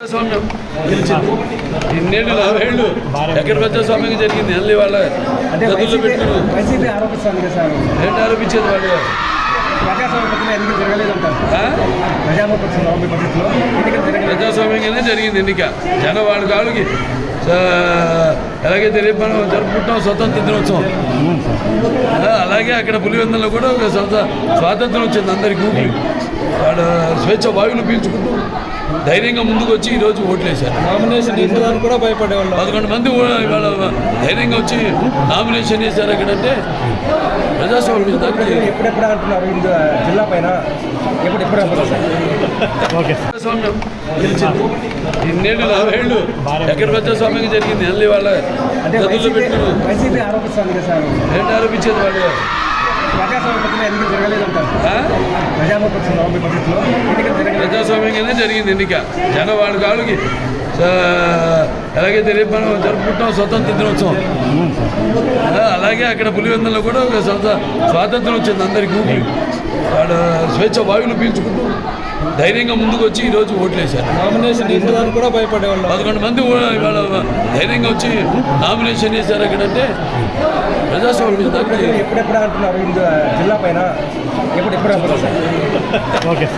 ప్రజాస్వామ్యం ఇన్నేళ్ళు ఎక్కడ జరిగింది? అల్లి వాళ్ళ గదుల్లో సార్. ఏంటి ఆరోపించేది వాళ్ళు? ప్రజాస్వామ్యంగానే జరిగింది ఎన్నిక. జనం వాళ్ళ కాళ్ళకి ఎలాగైతే రేపు మనం జరుపుకుంటాం స్వతంత్ర దినోత్సవం. అలాగే అక్కడ పులివెందులో కూడా ఒక స్వత స్వాతంత్రం వచ్చింది అందరికి వాడు స్వేచ్ఛ వాయువులు పీల్చుకుంటూ ధైర్యంగా ముందుకు వచ్చి ఈరోజు ఓట్లేశారు. నామినేషన్ వేసేదానికి కూడా భయపడేవాళ్ళు. పదకొండు మంది కూడా ఇవాళ ధైర్యంగా వచ్చి నామినేషన్ చేశారు అక్కడంటే ప్రజాస్వామ్యం ఎప్పుడెప్పుడు అంటున్నారు? జిల్లా పైన ప్రజాస్వామ్యం గెలిచింది. ఇన్నేళ్ళు నలభై ఏళ్ళు ఎక్కడ ప్రజాస్వామ్యం జరిగింది? అల్లి వాళ్ళ అంటే గదుల్లో వైసీపీ పెట్టుకుని ఏంటి ఆరోపించేది వాళ్ళు? ప్రజాస్వామ్య పద్ధతిలో ఎన్నికలు జరగలేదు అంటారు ఆ? ప్రజాస్వామ్య పద్ధతిలో జరిగింది ఎన్నిక. జనం వాళ్ళ కాళ్ళకి ఎలాగైతే రేపు మనం జరుపుకుంటాం స్వతంత్ర దినోత్సవం. అలాగే అక్కడ పులివెందులో కూడా ఒక స్వత స్వాతంత్రం వచ్చింది అందరికి ఊపిరి. వాడు స్వేచ్ఛ వాయువులు పీల్చుకుంటూ ధైర్యంగా ముందుకు వచ్చి ఈరోజు ఓట్లేశారు. నామినేషన్ వేసేదానికి కూడా భయపడేవాళ్ళు. పదకొండు మంది కూడా ఇవాళ ధైర్యంగా వచ్చి నామినేషన్ చేశారు అక్కడంటే ప్రజాస్వామ్యం దానికి ఎప్పుడెప్పుడు అంటున్నారు? ఇందు జిల్లా పైన? ఎప్పుడు ఎప్పుడు అంటున్నారు? సార్.